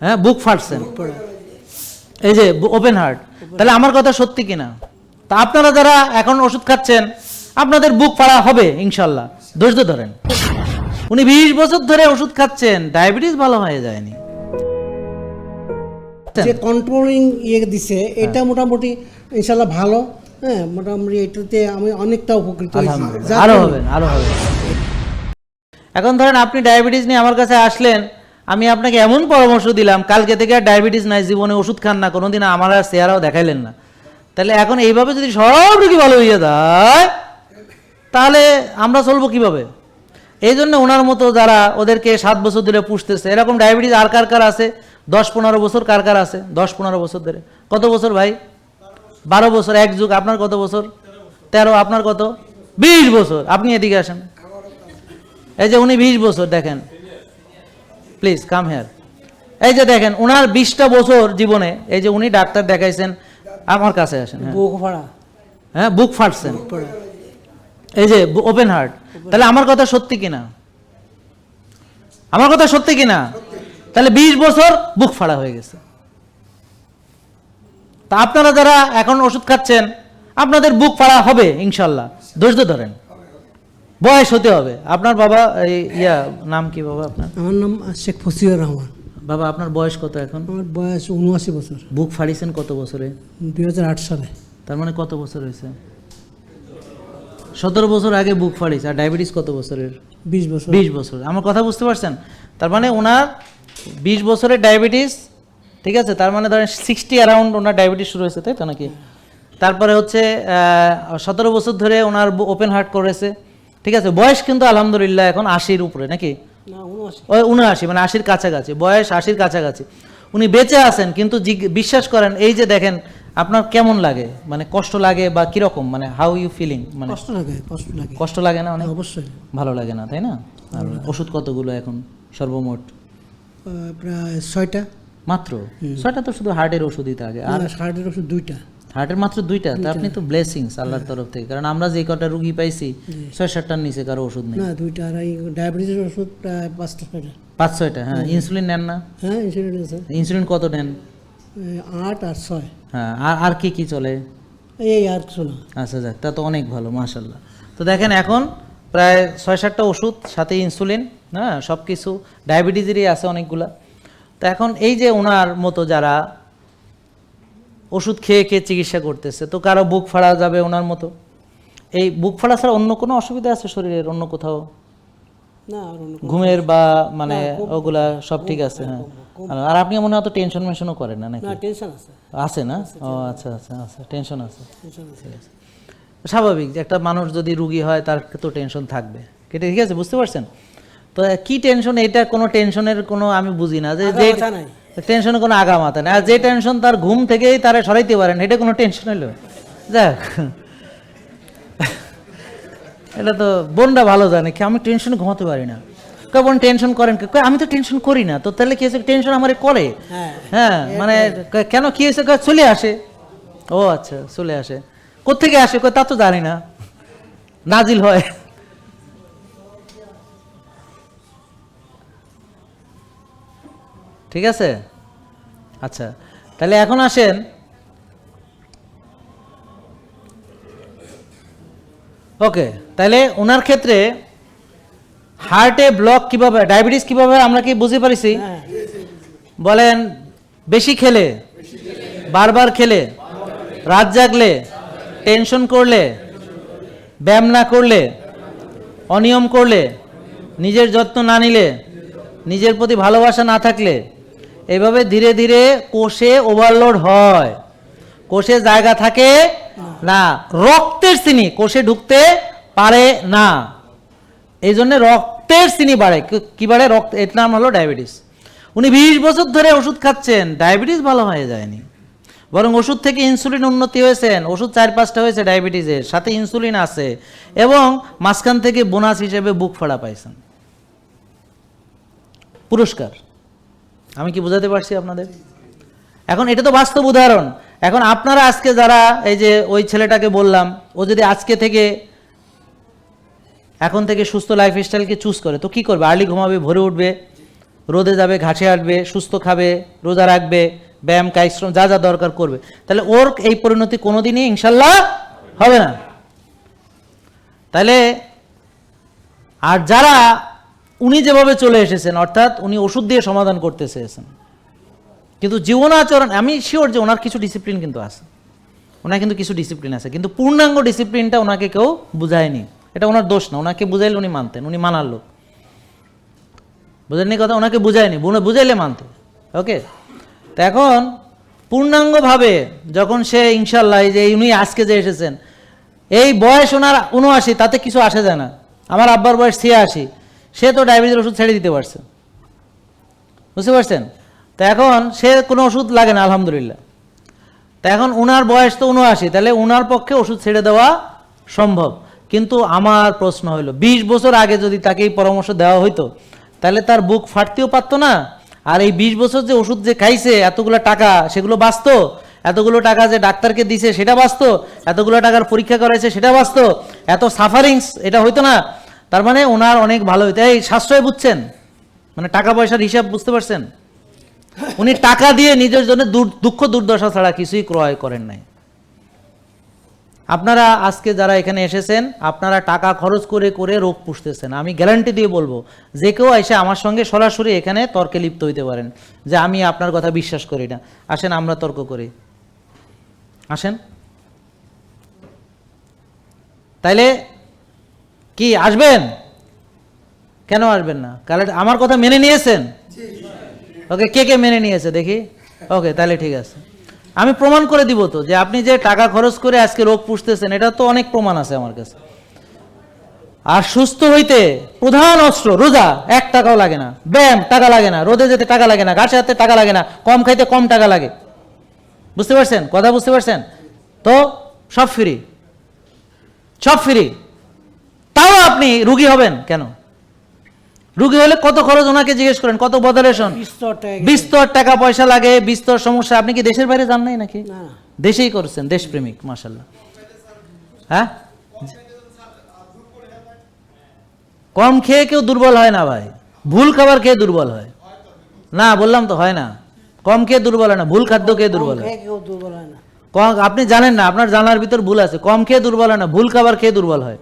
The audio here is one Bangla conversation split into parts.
হ্যাঁ বুক ফাটছেন এই যে ওপেন হার্ট তাহলে আমার কথা সত্যি কিনা? তা আপনারা যারা এখন ওষুধ খাচ্ছেন আপনাদের বুক ফাড়া হবে ইনশাল্লাহ। ধৈর্য ধরেন। উনি বিশ বছর ধরে ওষুধ খাচ্ছেন ডায়াবেটিস ভালো হয়ে যায়নি। যে কন্ট্রোলিং ইয়ে দিছে এটা মোটামুটি ইনশাল্লাহ ভালো। হ্যাঁ মোটামুটি এটাতে আমি অনেকটা উপকৃত আরও হবেন আরও হবেন এখন ধরেন আপনি ডায়াবেটিস নিয়ে আমার কাছে আসলেন আমি আপনাকে এমন পরামর্শ দিলাম, কালকে থেকে আর ডায়াবেটিস নাই, জীবনে ওষুধ খান না, কোনোদিন আমার আর চেহারাও দেখাইলেন না। তাহলে এখন এইভাবে যদি সব রোগী ভালো হয়ে যায়, তাহলে আমরা চলবো কীভাবে? এই জন্য ওনার মতো যারা ওদেরকে সাত বছর ধরে পুষতেছে এরকম ডায়াবেটিস আর কার কার আছে? দশ পনেরো বছর কার কার আছে? দশ পনেরো বছর ধরে। কত বছর ভাই? বারো বছর, এক যুগ, আপনার কত বছর? তেরো, আপনার কত? বিশ বছর। আপনি এদিকে আসেন। এই যে উনি বিশ বছর, দেখেন। প্লিজ কাম হেয়ার এই যে দেখেন ওনার বিশটা বছর জীবনে এই যে উনি ডাক্তার দেখাইছেন আমার কাছে আসেন হ্যাঁ। বুক ফাড়া। হ্যাঁ বুক ফাটছেন। এই যে ওপেন হার্ট তাহলে আমার কথা সত্যি কিনা? আমার কথা সত্যি কিনা? তাহলে বিশ বছর বুক ফাড়া হয়ে গেছে। তা আপনারা যারা এখন ওষুধ খাচ্ছেন আপনাদের বুক ফাড়া হবে ইনশাল্লাহ। ধৈর্য ধরেন। বয়স হতে হবে। আপনার বাবা ইয়া নাম কি বাবা আপনার? আমার নাম শেখ ফসিউর রহমান। বাবা আপনার বয়স কত এখন? আমার বয়স উনআশি বছর। বুক ফাড়িছেন কত বছরে? দু হাজার আট সালে। তার মানে কত বছর হয়েছে? সতেরো বছর আগে বুক ফাড়িছে আর ডায়াবেটিস কত বছরের? বিশ বছর। বিশ বছর। আমার কথা বুঝতে পারছেন? তার মানে ওনার বিশ বছরের ডায়াবেটিস ঠিক আছে? তার মানে ধরেন সিক্সটি অ্যারাউন্ড ওনার ডায়াবেটিস শুরু হয়েছে তাই তো নাকি? তারপরে হচ্ছে সতেরো বছর ধরে ওনার ওপেন হার্ট করেছে। ঠিক আছে? বয়স কিন্তু আলহামদুলিল্লাহ এখন আশির উপরে নাকি? উনআশি। মানে আশির কাছাকাছি বয়স আশির কাছাকাছি। উনি বেঁচে আছেন কিন্তু বিশ্বাস করেন এই যে দেখেন আপনার কেমন লাগে? মানে কষ্ট লাগে বা কীরকম? মানে হাউ ইউ ফিলিং মানে কষ্ট লাগে কষ্ট লাগে। কষ্ট লাগে না অনেক? অবশ্যই। ভালো লাগে না তাই না? ওষুধ কতগুলো এখন? সর্বমোট? প্রায় ছয়টা। মাত্র? ছয়টা তো শুধু হার্টের ওষুধই থাকে। আর হার্টের ওষুধ দুইটা। হার্টের মাত্র দুইটা তা আপনি তো ব্লেসিংস আল্লাহর তরফ থেকে। কারণ আমরা যে কটা রুগী পাইছি ছয় সাতটার নিচে কারও ওষুধ নেই। না দুইটা। আর এই ডায়াবেটিসের ওষুধ প্রায় পাঁচটা ছয়টা। পাঁচ ছয়টা হ্যাঁ। ইনসুলিন নেন না? হ্যাঁ ইনসুলিন আছে ইনসুলিন কত নেন? আট আর ছয়। হ্যাঁ আর আর কি কি চলে? এই আর না। আচ্ছা যাক তা তো অনেক ভালো মাশাল্লাহ তো দেখেন এখন প্রায় ছয় সাতটা ওষুধ সাথে ইনসুলিন হ্যাঁ সব কিছু ডায়াবেটিসেরই আছে অনেকগুলা। তো এখন এই যে ওনার মতো যারা ওষুধ খেয়ে খেয়ে চিকিৎসা করতেছে। তো কারও বুক ফাড়া যাবে ওনার মতো? এই বুক ফাড়া ছাড়া অন্য কোনো অসুবিধা আছে শরীরের? অন্য কোথাও? ঘুমের বা মানে ওগুলা সব ঠিক আছে হ্যাঁ। আর আপনি মনে অত টেনশন মেনশনও করেন না নাকি? টেনশন আছে। আছে না? ও আচ্ছা আচ্ছা আচ্ছা টেনশন আছে। স্বাভাবিক যে একটা মানুষ যদি রুগী হয় তার তো টেনশন থাকবে। কেটে ঠিক আছে বুঝতে পারছেন? তো কি টেনশন এটা কোনো টেনশনের কোনো আমি বুঝি না। যে টেনশনে কোনো আগা মাথা আর যে টেনশন তার ঘুম থেকেই তারা সরাইতে পারেন এটা কোনো টেনশন হলো যাক। এটা তো বোনটা ভালো জানে কি আমি টেনশনে ঘুমাতে পারি না। কেমন টেনশন করেন? আমি তো টেনশন করি না। তো তাহলে কি হয়েছে? টেনশন আমার করে? হ্যাঁ। হ্যাঁ মানে কেন কি হয়েছে? চলে আসে। ও আচ্ছা চলে আসে। কোত্থেকে আসে? তা তো জানি না। নাজিল হয়। ঠিক আছে? আচ্ছা তাহলে এখন আসেন। ওকে তাহলে ওনার ক্ষেত্রে হার্টে ব্লক কীভাবে ডায়াবেটিস কীভাবে আমরা কি বুঝতে পারিছি? হ্যাঁ। বলেন বেশি খেলে বারবার খেলে রাত জাগলে টেনশন করলে ব্যায়াম না করলে অনিয়ম করলে নিজের যত্ন না নিলে নিজের প্রতি ভালোবাসা না থাকলে এভাবে ধীরে ধীরে কোষে ওভারলোড হয়। কোষে জায়গা থাকে না। রক্তের চিনি কোষে ঢুকতে পারে না। এই জন্য রক্তের চিনি বাড়ে। কি- বাড়ে? রক্ত, এর নাম হলো ডায়াবেটিস। উনি বিশ বছর ধরে ওষুধ খাচ্ছেন। ডায়াবেটিস ভালো হয়ে যায়নি। বরং ওষুধ থেকে ইনসুলিন উন্নতি হয়েছেন। ওষুধ চার পাঁচটা হয়েছে ডায়াবেটিসের। সাথে ইনসুলিন আছে এবং মাঝখান থেকে বোনাস হিসেবে বুক ফাড়া পাইছেন। পুরস্কার। আমি কি বোঝাতে পারছি আপনাদের? এখন এটা তো বাস্তব উদাহরণ। এখন আপনারা আজকে যারা এই যে ওই ছেলেটাকে বললাম, ও যদি আজকে থেকে এখন থেকে সুস্থ লাইফস্টাইলকে চুজ করে, তো কি করবে? আর্লি ঘুমাবে, ভরে উঠবে, রোদে যাবে, ঘাসে আসবে সুস্থ খাবে, রোজা রাখবে, ব্যায়াম কায়শ্রম যা যা দরকার করবে। তাহলে ওর এই পরিণতি কোনোদিনই ইনশাল্লাহ হবে না। তাহলে আর যারা উনি যেভাবে চলে এসেছেন, অর্থাৎ উনি ওষুধ দিয়ে সমাধান করতে চেয়েছেন। কিন্তু জীবনাচরণ, আমি শিওর যে ওনার কিছু ডিসিপ্লিন কিন্তু আছে। ওনার কিন্তু কিছু ডিসিপ্লিন আছে। কিন্তু পূর্ণাঙ্গ ডিসিপ্লিনটা ওনাকে কেউ বুঝায়নি। এটা ওনার দোষ না, ওনাকে বুঝাইলে উনি মানতেন, উনি মানার লোক। বুঝেননি কথা? ওনাকে বুঝায়নি বুঝাইলে মানতে। ওকে তো এখন পূর্ণাঙ্গভাবে যখন সে ইনশাল্লাহ যে উনি আজকে যে এসেছেন, এই বয়স ওনার উনআশি তাতে কিছু আসে যায় না। আমার আব্বার বয়স ছিয়াশি। সে তো ডায়াবেটিসের ওষুধ ছেড়ে দিতে পারছে। বুঝতে পারছেন? তো এখন সে কোনো ওষুধ লাগে না, আলহামদুলিল্লাহ। তা এখন উনার বয়স তো উনআশি, তাহলে উনার পক্ষে ওষুধ ছেড়ে দেওয়া সম্ভব। কিন্তু আমার প্রশ্ন হলো বিশ বছর আগে যদি তাকে এই পরামর্শ দেওয়া হইতো, তাহলে তার বুক ফাটতেও পারতো না? আর এই বিশ বছর যে ওষুধ যে খাইছে, এতগুলো টাকা, সেগুলো বাঁচতো? এতগুলো টাকা যে ডাক্তারকে দিছে, সেটা বাঁচতো? এতগুলো টাকার পরীক্ষা করাইছে, সেটা বাঁচতো? এত সাফারিংস এটা হইতো না? তার মানে ওনার অনেক ভালো হইতো। এই সাশ্রয় বুঝছেন? মানে টাকা পয়সার হিসাব বুঝতে পারছেন? উনি টাকা দিয়ে নিজের জন্য দুঃখ দুর্দশা ছাড়া কিছুই ক্রয় করেন নাই। আপনারা আজকে যারা এখানে এসেছেন, আপনারা টাকা খরচ করে করে রোগ পুষতেছেন। আমি গ্যারান্টি দিয়ে বলব, যে কেউ এসে আমার সঙ্গে সরাসরি এখানে তর্কে লিপ্ত হইতে পারেন, যে আমি আপনার কথা বিশ্বাস করি না। আসেন, আমরা তর্ক করি। আসেন। তাইলে কি, আসবেন? কেন আসবেন না? কালে আমার কথা মেনে নিয়েছেন? ওকে, কে কে মেনে নিয়েছে দেখি? ওকে, তাহলে ঠিক আছে। আমি প্রমাণ করে দিব তো যে আপনি যে টাকা খরচ করে আজকে রোগ পুষতেছেন, এটা তো অনেক প্রমাণ আছে আমার কাছে। আর সুস্থ হইতে প্রধান অস্ত্র, রোজা, এক টাকাও লাগে না। ব্যায়াম, টাকা লাগে না। রোদে যেতে টাকা লাগে না। ঘাসে হাতে টাকা লাগে না। কম খাইতে কম টাকা লাগে। বুঝতে পারছেন? কথা বুঝতে পারছেন? তো, সব ফ্রি সব ফ্রি তাও আপনি রুগী হবেন? কেন? রুগী হলে কত খরচ ওনাকে জিজ্ঞেস করেন? কত বদলেশন বিস্তর টাকা পয়সা লাগে বিস্তর সমস্যা। আপনি কি দেশের বাইরে যান নাই নাকি? দেশেই করছেন দেশপ্রেমিক মাসাল্লাহ হ্যাঁ? কম খেয়ে কেউ দুর্বল হয় না ভাই। ভুল খাবার খেয়ে দুর্বল হয়। না বললাম তো হয় না। কম খেয়ে দুর্বল হয় না ভুল খাদ্য খেয়ে দুর্বল হয়। আপনি জানেন না আপনার জানার ভিতর ভুল আছে। কম খেয়ে দুর্বল হয় না ভুল খাবার খেয়ে দুর্বল হয়।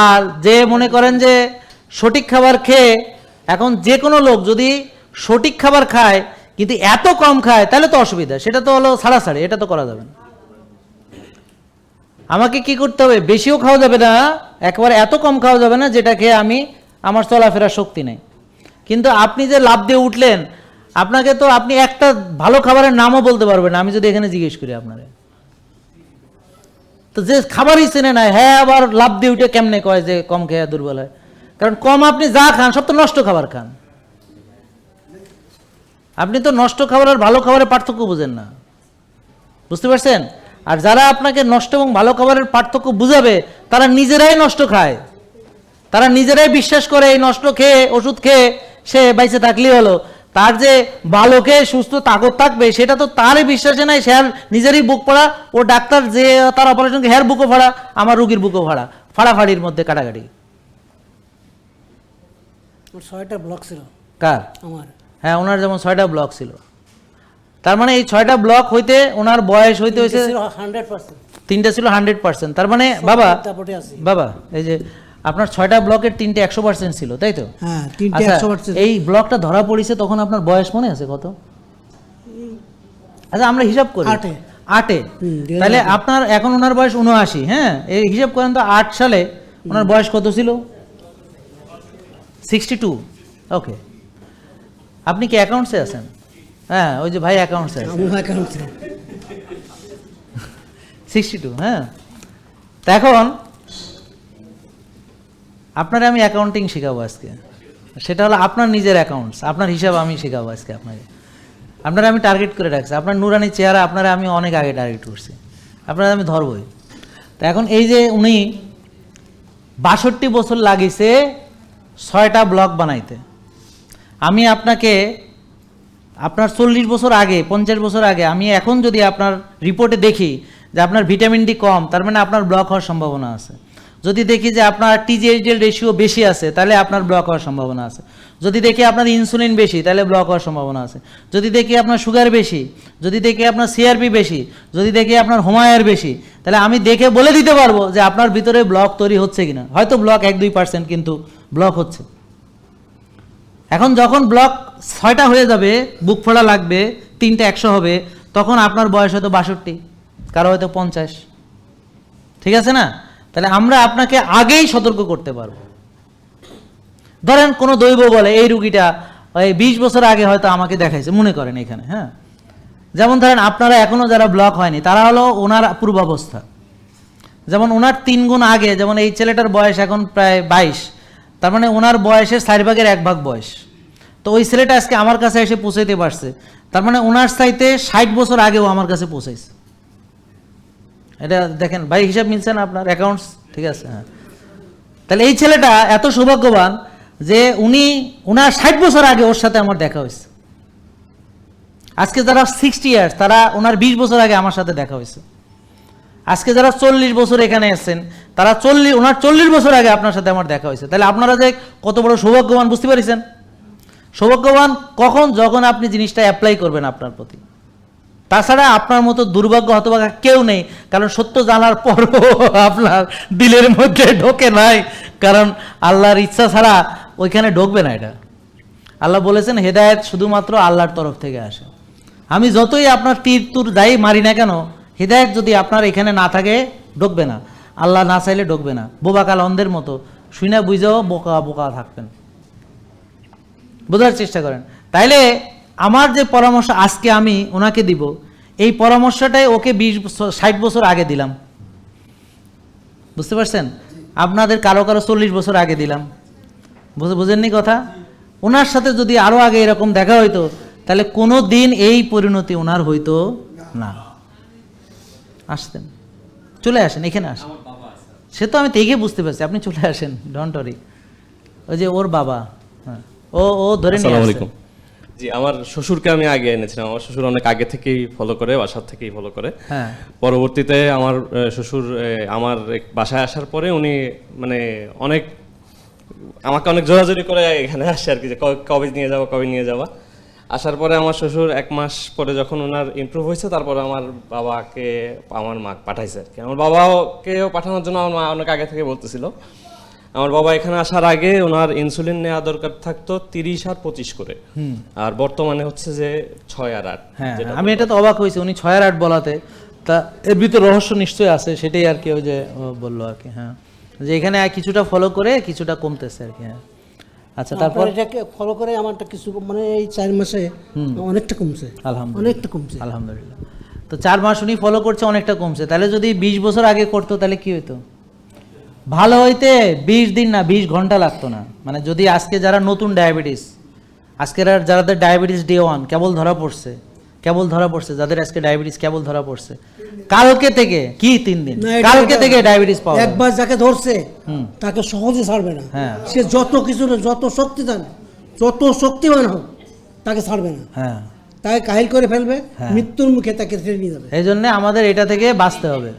আর যে মনে করেন যে সঠিক খাবার খেয়ে এখন যে কোনো লোক যদি সঠিক খাবার খায়, কিন্তু এত কম খায়, তাহলে তো অসুবিধা। সেটা তো হলো ছাড়াছাড়ি, এটা তো করা যাবে না। আমাকে কি করতে হবে? বেশিও খাওয়া যাবে না, একবারে এত কম খাওয়া যাবে না, যেটা খেয়ে আমি আমার চলাফেরার শক্তি নেই। কিন্তু আপনি যে লাভ দিয়ে উঠলেন, আপনাকে তো আপনি একটা ভালো খাবারের নামও বলতে পারবেন আমি যদি এখানে জিজ্ঞেস করি আপনারে। তো যে খাবারই চেনে না হ্যাঁ আবার লাভ দিয়ে উঠে কেমনে কয় যে কম খেয়ে দুর্বল হয়। কারণ কম আপনি যা খান, সব তো নষ্ট খাবার খান। আপনি তো নষ্ট খাবার আর ভালো খাবারের পার্থক্য বুঝেন না। বুঝতে পারছেন? আর যারা আপনাকে নষ্ট এবং ভালো খাবারের পার্থক্য বুঝাবে, তারা নিজেরাই নষ্ট খায়। তারা নিজেরাই বিশ্বাস করে, এই নষ্ট খেয়ে, ওষুধ খেয়ে সে বাইসে থাকলেই হলো। তার যে খেয়ে সুস্থ তাকত থাকবে সেটা তো তারই বিশ্বাসে নাই সে নিজেরই বুক পড়া ও ডাক্তার যে তার অপারেশন হেয়ার বুকও ফাড়া আমার রুগীর বুকও ফাড়া ফাড়াফাড়ির মধ্যে কাটাকাটি। ছয়টা ব্লক ছিল। কার? আমার। হ্যাঁ ওনার যেমন ছয়টা ব্লক ছিল। তার মানে এই ছয়টা ব্লক হইতে ওনার বয়স হইতে হয়েছে তিনটা ছিল হান্ড্রেড পার্সেন্ট তার মানে বাবা বাবা এই যে আপনার ছয়টা ব্লকের তিনটে একশো পার্সেন্ট ছিল তাই তো? হ্যাঁ তিনটে আচ্ছা একশো পার্সেন্ট এই ব্লকটা ধরা পড়েছে তখন আপনার বয়স মনে আছে কত? আচ্ছা আমরা হিসাব করি। আটে। তাহলে আপনার এখন ওনার বয়স উনআশি হ্যাঁ? এই হিসাব করেন তো আট সালে ওনার বয়স কত ছিল? সিক্সটি টু ওকে আপনি কি অ্যাকাউন্টসে আছেন? হ্যাঁ ওই যে ভাই অ্যাকাউন্টসে সিক্সটি টু হ্যাঁ? তা এখন আপনারে আমি অ্যাকাউন্টিং শেখাবো আজকে। সেটা হলো আপনার নিজের অ্যাকাউন্টস আপনার হিসাব আমি শেখাবো আজকে আপনাকে। আপনারা আমি টার্গেট করে রাখছি, আপনার নুরানি চেহারা আপনারা আমি অনেক আগে টার্গেট করছি। আপনারা আমি ধরবই। তা এখন এই যে উনি বাষট্টি বছর লাগিয়েছে ছয়টা ব্লক বানাইতে। আমি আপনাকে, আপনার চল্লিশ বছর আগে, পঞ্চাশ বছর আগে, আমি এখন যদি আপনার রিপোর্টে দেখি যে আপনার ভিটামিন ডি কম, তার মানে আপনার ব্লক হওয়ার সম্ভাবনা আছে। যদি দেখি যে আপনার টিজিএইচডিএল রেশিও বেশি আছে, তাহলে আপনার ব্লক হওয়ার সম্ভাবনা আছে। যদি দেখি আপনার ইনসুলিন বেশি, তাহলে ব্লক হওয়ার সম্ভাবনা আছে। যদি দেখি আপনার সুগার বেশি, যদি দেখি আপনার সিআরপি বেশি, যদি দেখি আপনার হোমায়ার বেশি, তাহলে আমি দেখে বলে দিতে পারব যে আপনার ভিতরে ব্লক তৈরি হচ্ছে কিনা। হয়তো ব্লক এক দুই পার্সেন্ট কিন্তু ব্লক হচ্ছে। এখন যখন ব্লক ছয়টা হয়ে যাবে, বুক ফোড়া লাগবে, তিনটে একশো হবে, তখন আপনার বয়স হয়তো বাষট্টি, কারও হয়তো পঞ্চাশ। ঠিক আছে না? তাহলে আমরা আপনাকে আগেই সতর্ক করতে পারব। ধরেন কোনো দৈব বলে, এই রুগীটা ওই বিশ বছর আগে হয়তো আমাকে দেখাইছে। মনে করেন এখানে হ্যাঁ? যেমন ধরেন আপনারা এখনও যারা ব্লক হয়নি, তারা হলো ওনার পূর্বাবস্থা। যেমন ওনার তিন গুণ আগে, যেমন এই ছেলেটার বয়স এখন প্রায় বাইশ, তার মানে ওনার বয়সের চার ভাগের এক ভাগ বয়স। তো ওই ছেলেটা আজকে আমার কাছে এসে পৌঁছাইতে পারছে। তার মানে ওনার চাইতে ষাট বছর আগেও আমার কাছে পৌঁছাইছে। এটা দেখেন, ভাই হিসাব মিলছে না আপনার অ্যাকাউন্টস ঠিক আছে হ্যাঁ। তাহলে এই ছেলেটা এত সৌভাগ্যবান যে উনি ওনার ষাট বছর আগে ওর সাথে আমার দেখা হয়েছে। আজকে যারা সিক্সটি ইয়ার্স তারা ওনার বিশ বছর আগে আমার সাথে দেখা হয়েছে। আজকে যারা চল্লিশ বছর এখানে এসেছেন তারা চল্লিশ ওনার চল্লিশ বছর আগে আপনার সাথে আমার দেখা হয়েছে। তাহলে আপনারা যে কত বড় সৌভাগ্যবান, বুঝতে পারছেন? সৌভাগ্যবান কখন? যখন আপনি জিনিসটা অ্যাপ্লাই করবেন আপনার প্রতি। তাছাড়া আপনার মতো দুর্ভাগ্য হতভাগা কেউ নেই, কারণ সত্য জানার পরও আপনার দিলের মধ্যে ঢোকে নাই, কারণ আল্লাহর ইচ্ছা ছাড়া ওইখানে ঢোকবে না এটা। আল্লাহ বলেছেন, হেদায়েত শুধুমাত্র আল্লাহর তরফ থেকে আসে। আমি যতই আপনার তীর তুর যাই মারি না কেন, হেদায়েত যদি আপনার এখানে না থাকে, ঢুকবে না। আল্লাহ না চাইলে ঢুকবে না। বোবাকাল অন্ধের মতো। শুইনা বুঝেও বোকা বোকা থাকবেন। বোঝার চেষ্টা করেন। তাইলে আমার যে পরামর্শ আজকে আমি ওনাকে দিব এই পরামর্শটাই ওকে বিশ ষাট বছর আগে দিলাম। বুঝতে পারছেন? আপনাদের কারও কারও চল্লিশ বছর আগে দিলাম। বুঝে বুঝেননি কথা? ওনার সাথে যদি আরও আগে এরকম দেখা হইতো তাহলে কোনো দিন এই পরিণতি ওনার হইতো না। আসতেন। চলে আসেন এখানে আসেন। সে তো আমি দেখে বুঝতে পারছি আপনি চলে আসেন ডন্টরি ওই যে ওর বাবা হ্যাঁ। ও ও ধরে নিয়ে। আলাইকুম। জি আমার শ্বশুরকে আমি আগে এনেছিলাম। আমার শ্বশুর অনেক আগে থেকেই ফলো করে বাসার থেকেই ফলো করে। হ্যাঁ। পরবর্তীতে আমার শ্বশুর আমার বাসায় আসার পরে উনি মানে অনেক আমাকে অনেক জোরাজোরি করে এখানে আসে আর কি যে কবে নিয়ে যাব কবে নিয়ে যাবা। আসার পরে আমার শ্বশুর এক মাস পরে যখন ওনার ইমপ্রুভ হয়েছে তারপরে আমার বাবাকে আমার মা পাঠাইছে আর কি। আমার বাবাকেও পাঠানোর জন্য আমার মা অনেক আগে থেকে বলতেছিল। আমার বাবা এখানে আসার আগে ওনার ইনসুলিন নেওয়া দরকার থাকতো তিরিশ আর পঁচিশ করে। আর বর্তমানে হচ্ছে যে ছয় আর আট হ্যাঁ আমি এটা তো অবাক হয়েছি উনি ছয় আর আট বলাতে। তা এর ভিতরে রহস্য নিশ্চয়ই আছে সেটাই আর কি ওই যে বলল আর কি হ্যাঁ। যে এখানে কিছুটা ফলো করে কিছুটা কমতেছে আর কি হ্যাঁ। আচ্ছা তারপর? তারপর এটাকে ফলো করে আমারটা কিছু মানে এই চার মাসে অনেকটা কমছে। আলহামদুলিল্লাহ। অনেকটা কমছে। আলহামদুলিল্লাহ। তো চার মাস উনি ফলো করছে অনেকটা কমছে। তাহলে যদি বিশ বছর আগে করতো তাহলে কি হতো ভালো হইতে বিশ দিন না বিশ ঘণ্টা লাগতো না। মানে যদি আজকে যারা নতুন ডায়াবেটিস আজকের আর যাদের ডায়াবেটিস ডে ওয়ান কেবল ধরা পড়ছে কেবল ধরা পড়ছে যাদের আজকে ডায়াবেটিস কেবল ধরা পড়ছে কালকে থেকে কি তিন দিন? কালকে থেকে ডায়াবেটিস পাওয়া একবার যাকে ধরছে তাকে সহজে ছাড়বে না। হ্যাঁ। সে যত কিছু যত শক্তিদান যত শক্তিমান হোক তাকে ছাড়বে না। হ্যাঁ। তাকে কাহিল করে ফেলবে হ্যাঁ। মৃত্যুর মুখে তাকে ঠেলে নিয়ে যাবে। এই জন্য আমাদের এটা থেকে বাঁচতে হবে।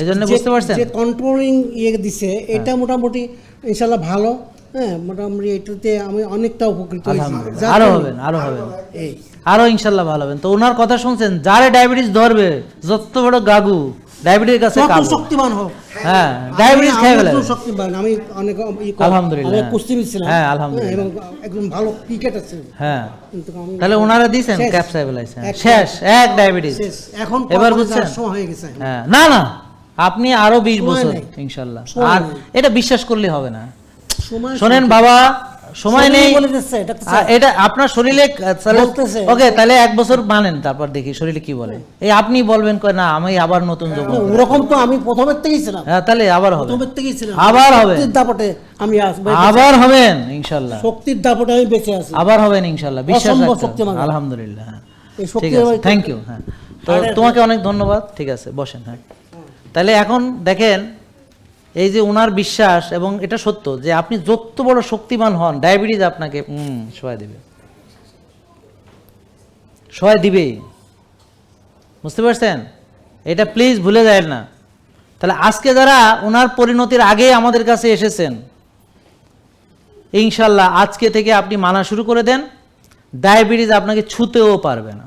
এই জন্য বুঝতে পারছেন? যে কন্ট্রোলিং ইয়ে দিছে এটা মোটামুটি ইনশাল্লাহ ভালো। হ্যাঁ মোটামুটি এটাতে আমি অনেকটা উপকৃত হয়েছি। আরও হবেন আরও হবেন। এই। আরও ইনশাল্লাহ ভালো হবেন। তো ওনার কথা শুনছেন যারে ডায়াবেটিস ধরবে যত বড় গাগু ডায়াবেটিস কাছে। শক্তিমান হোক। হ্যাঁ ডায়াবেটিস খেয়ে ফেলে শক্তিমান আমি অনেক আলহামদুলিল্লাহ। আমি কুস্তি ছিলাম। হ্যাঁ, আলহামদুলিল্লাহ। এবং একজন ভালো ক্রিকেটার ছিলেন হ্যাঁ। তাহলে ওনারা দিয়েছেন। ক্যাপসাইবেলাইজ শেষ এক ডায়াবেটিস। এখন এবার বুঝছেন? সময় হয়ে গেছে। হ্যাঁ না না। আপনি আরও বিশ বছর ইনশাল্লাহ। আর এটা বিশ্বাস করলে হবে না। শোনেন বাবা সময় নেই। এটা আপনার শরীরে ওকে তাহলে এক বছর মানেন তারপর দেখি শরীরে কি বলে। এই আপনি বলবেন কয় না আমি আবার নতুন যোগ ওরকম তো আমি প্রথমের থেকেই ছিলাম। হ্যাঁ তাহলে আবার হবে। প্রথমের থেকেই ছিলাম। আবার হবে। শক্তির দাপটে আমি আবার হবেন ইনশাল্লাহ। শক্তির দাপটে আমি বেঁচে আছি। আবার হবেন ইনশাল্লাহ। বিশ্বাস। শক্তিমান। আলহামদুলিল্লাহ হ্যাঁ। ঠিক আছে। থ্যাংক ইউ হ্যাঁ। তো তোমাকে অনেক ধন্যবাদ। ঠিক আছে বসেন হ্যাঁ। তাহলে এখন দেখেন, এই যে ওনার বিশ্বাস এবং এটা সত্য যে আপনি যত বড় শক্তিমান হন ডায়াবেটিস আপনাকে সহায় দিবে। সহায় দিবেই বুঝতে পারছেন? এটা প্লিজ ভুলে যায় না। তাহলে আজকে যারা ওনার পরিণতির আগে আমাদের কাছে এসেছেন, ইনশাল্লাহ আজকে থেকে আপনি মানা শুরু করে দেন ডায়াবেটিস আপনাকে ছুতেও পারবে না।